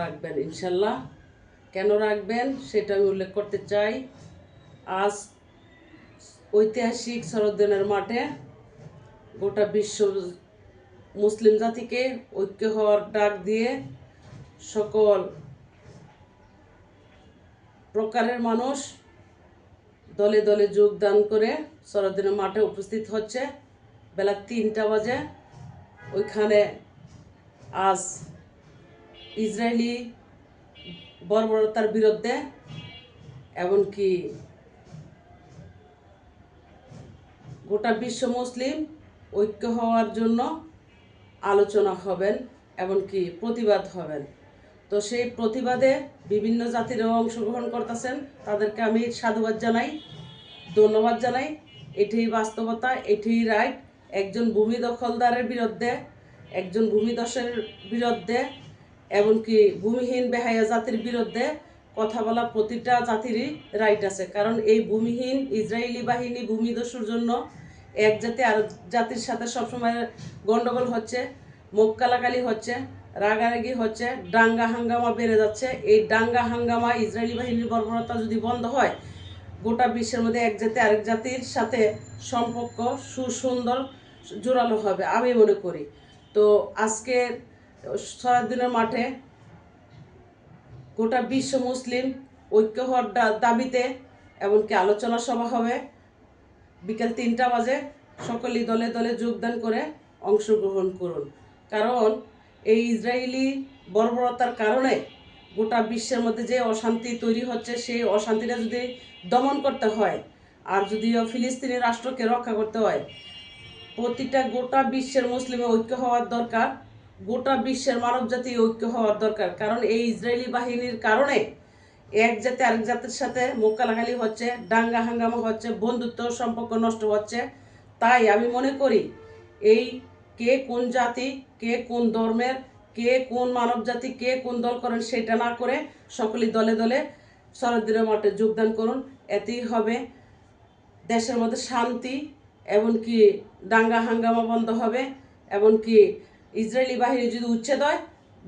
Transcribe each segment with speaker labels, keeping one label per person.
Speaker 1: রাখবেন, ইনশাল্লাহ। কেন রাখবেন সেটা আমি উল্লেখ করতে চাই। আজ ঐতিহাসিক শরৎদিনের মাঠে গোটা বিশ্ব মুসলিম জাতিকে ঐক্য হওয়ার ডাক দিয়ে সকল প্রকারের মানুষ দলে দলে যোগদান করে শরৎদিনের মাঠে উপস্থিত হচ্ছে। বেলা তিনটা বাজে। ওইখানে আজ ইসরায়েলি বর্বরতার বিরুদ্ধে, এমনকি গোটা বিশ্ব মুসলিম ঐক্য হওয়ার জন্য আলোচনা হবেন, এমনকি প্রতিবাদ হবেন। তো সেই প্রতিবাদে বিভিন্ন জাতিরাও অংশগ্রহণ করতেছেন। তাদেরকে আমি সাধুবাদ জানাই, ধন্যবাদ জানাই। এটাই বাস্তবতা এটাই রাইট। একজন ভূমি দখলদারের বিরুদ্ধে, একজন ভূমিদশের বিরুদ্ধে এমনকি ভূমিহীন বেহায়া জাতির বিরুদ্ধে কথা বলা প্রতিটা জাতিরই রাইট আছে। কারণ এই ভূমিহীন ইসরায়েলি বাহিনী ভূমিদস্যুর জন্য এক জাতি আর জাতির সাথে সবসময় গণ্ডগোল হচ্ছে মুখ কালাকালি হচ্ছে, রাগারাগি হচ্ছে, ডাঙ্গা হাঙ্গামা বেড়ে যাচ্ছে। এই ডাঙ্গা হাঙ্গামা ইসরায়েলি বাহিনীর বর্বরতা যদি বন্ধ হয়, গোটা বিশ্বের মধ্যে এক জাতি আরেক জাতির সাথে সম্পর্ক সুসুন্দর, জোরালো হবে, আমি মনে করি। তো আজকে দিনের মাঠে গোটা বিশ্ব মুসলিম ঐক্য হওয়ার দাবিতে এমনকি আলোচনা সভা হবে। বিকেল তিনটা বাজে সকলেই দলে দলে যোগদান করে অংশগ্রহণ করুন। কারণ এই ইসরায়েলি বর্বরতার কারণে গোটা বিশ্বের মধ্যে যে অশান্তি তৈরি হচ্ছে, সেই অশান্তিটা যদি দমন করতে হয় আর যদিও ফিলিস্তিনি রাষ্ট্রকে রক্ষা করতে হয়, প্রতিটা গোটা বিশ্বের মুসলিমে ঐক্য হওয়ার দরকার। গোটা বিশ্বের মানবজাতি ঐক্য হওয়ার দরকার। কারণ এই ইসরায়েলি বাহিনীর কারণে এক জাতি আরেক জাতির সাথে মোকালাগালি হচ্ছে ডাঙ্গা হাঙ্গামা হচ্ছে, বন্ধুত্ব সম্পর্ক নষ্ট হচ্ছে। তাই আমি মনে করি এই কে কোন জাতি, কে কোন ধর্মের, কে কোন মানব জাতি কে কোন দল করেন সেটা না করে সকলেই দলে দলে শরৎদিনের মাঠে যোগদান করুন। এতেই হবে দেশের মধ্যে শান্তি, এমনকি দাঙ্গা হাঙ্গামা বন্ধ হবে, এমনকি ইসরায়েলি বাহিনী যদি উচ্ছেদ হয়,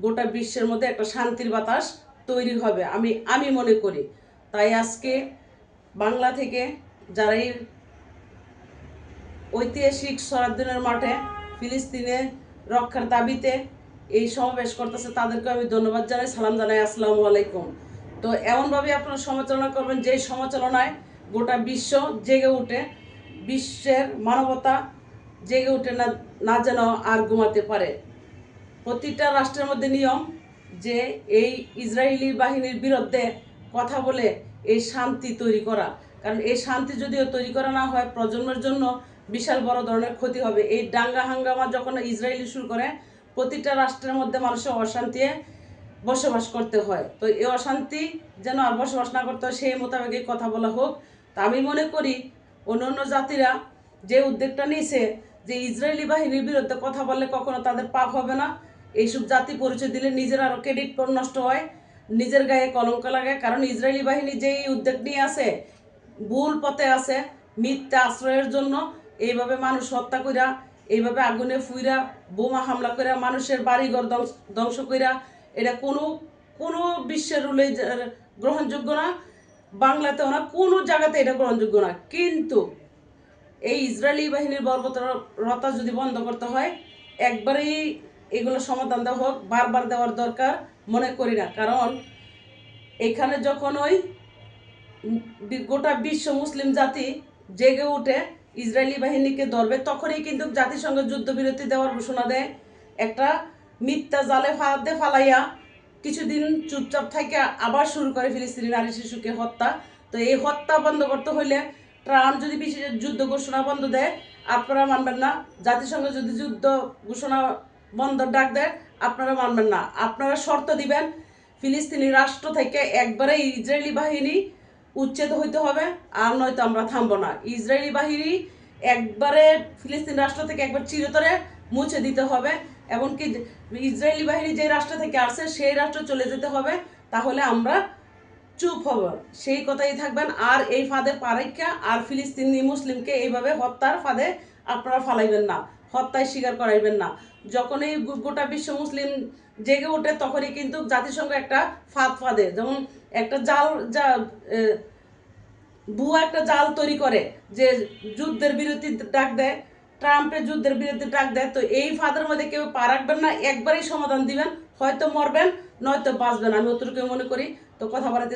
Speaker 1: গোটা বিশ্বের মধ্যে একটা শান্তির বাতাস তৈরি হবে, আমি আমি মনে করি। তাই আজকে বাংলা থেকে যারা এই ঐতিহাসিক স্বরাদিনের মাঠে ফিলিস্তিনে রক্ষার দাবিতে এই সমাবেশ করতেছে তাদেরকে আমি ধন্যবাদ জানাই, সালাম জানাই, আসসালামু আলাইকুম। তো এমনভাবে আপনারা সমালোচনা করবেন যে, সমালোচনায় গোটা বিশ্ব জেগে উঠে, বিশ্বের মানবতা জেগে উঠে না না যেন আর ঘুমাতে পারে। প্রতিটা রাষ্ট্রের মধ্যে নিয়ম যে এই ইসরায়েলি বাহিনীর বিরুদ্ধে কথা বলে এই শান্তি তৈরি করা। কারণ এই শান্তি যদিও তৈরি করা না হয়, প্রজন্মের জন্য বিশাল বড় ধরনের ক্ষতি হবে। এই ডাঙ্গা হাঙ্গামা যখন ইসরায়েলি শুরু করে, প্রতিটা রাষ্ট্রের মধ্যে মানুষের অশান্তি বসবাস করতে হয়। তো এই অশান্তি যেন আর বসবাস না করতে হয়, সেই মোতাবেকেই কথা বলা হোক। তা আমি মনে করি অন্য অন্য জাতিরা যে উদ্যোগটা নিয়েছে যে ইসরায়েলি বাহিনীর বিরুদ্ধে কথা বললে কখনো তাদের পাপ হবে না। এইসব জাতি পরিচয় দিলে নিজের আরও ক্রেডিট নষ্ট হয়, নিজের গায়ে কলঙ্ক লাগে। কারণ ইসরায়েলি বাহিনী যেই উদ্যোগ নিয়ে আছে, ভুল পথে আছে, মিথ্যা আশ্রয়ের জন্য এইভাবে মানুষ হত্যা কইরা, এইভাবে আগুনে ফুইরা, বোমা হামলা কইরা, মানুষের বাড়িঘর ধ্বংস কইরা, এটা কোনো কোনো বিশ্বের রুলে গ্রহণযোগ্য না। বাংলাতেও না, কোনো জায়গাতে এটা গ্রহণযোগ্য না। কিন্তু এই ইসরায়েলি বাহিনীর বর্বরতা যদি বন্ধ করতে হয়, একবারেই এগুলো সমাধান দেওয়া হোক, বারবার দেওয়ার দরকার মনে করি না। কারণ এখানে যখন ওই গোটা বিশ্ব মুসলিম জাতি জেগে উঠে ইসরায়েলি বাহিনীকে ধরবে, তখনই কিন্তু জাতিসংঘ যুদ্ধবিরতি দেওয়ার ঘোষণা দেয়। একটা মিথ্যা জালে ফাঁদে ফালাইয়া কিছুদিন চুপচাপ থেকে আবার শুরু করে ফিলিস্তিনি নারী শিশুকে হত্যা। তো এই হত্যা বন্ধ করতে হইলে ট্রাম্প যদি বিশেষ যুদ্ধ ঘোষণা বন্ধ দেয়, আপনারা মানবেন না। জাতিসংঘ যদি যুদ্ধ ঘোষণা বন্ধ ডাক দেয়, আপনারা মানবেন না। আপনারা শর্ত দিবেন, ফিলিস্তিনি রাষ্ট্র থেকে একবারে ইসরায়েলি বাহিনী উচ্ছেদ হইতে হবে, আর নয়তো আমরা থামবো না। ইসরায়েলি বাহিনী একবারে ফিলিস্তিন রাষ্ট্র থেকে একবার চিরতরে মুছে দিতে হবে, এমনকি ইসরায়েলি বাহিনী যে রাষ্ট্র থেকে আসছে, সেই রাষ্ট্র চলে যেতে হবে, তাহলে আমরা চুপ হব সেই কথাই থাকবেন, আর এই ফাঁদে পারেক্ষা আর ফিলিস্তিনি মুসলিমকে এইভাবে হত্যার ফাঁদে আপনারা ফালাইবেন না, হত্যায় স্বীকার করাইবেন না। যখন এই গোটা বিশ্ব মুসলিম জেগে ওঠে, তখনই কিন্তু জাতিসংঘ একটা ফাঁদ ফাঁদে। যেমন একটা জাল, যা ভুয়া একটা জাল তৈরি করে যে যুদ্ধের বিরতি ডাক দেয়, ট্রাম্পের যুদ্ধের বিরুদ্ধে ডাক দেয়, তো এই ফাঁদের মধ্যে কেউ পা রাখবেন না, একবারেই সমাধান দিবেন, হয়তো মরবেন, নয়তো বাঁচবেন। আমি অতটুকু মনে করি। তো কথা বলাতে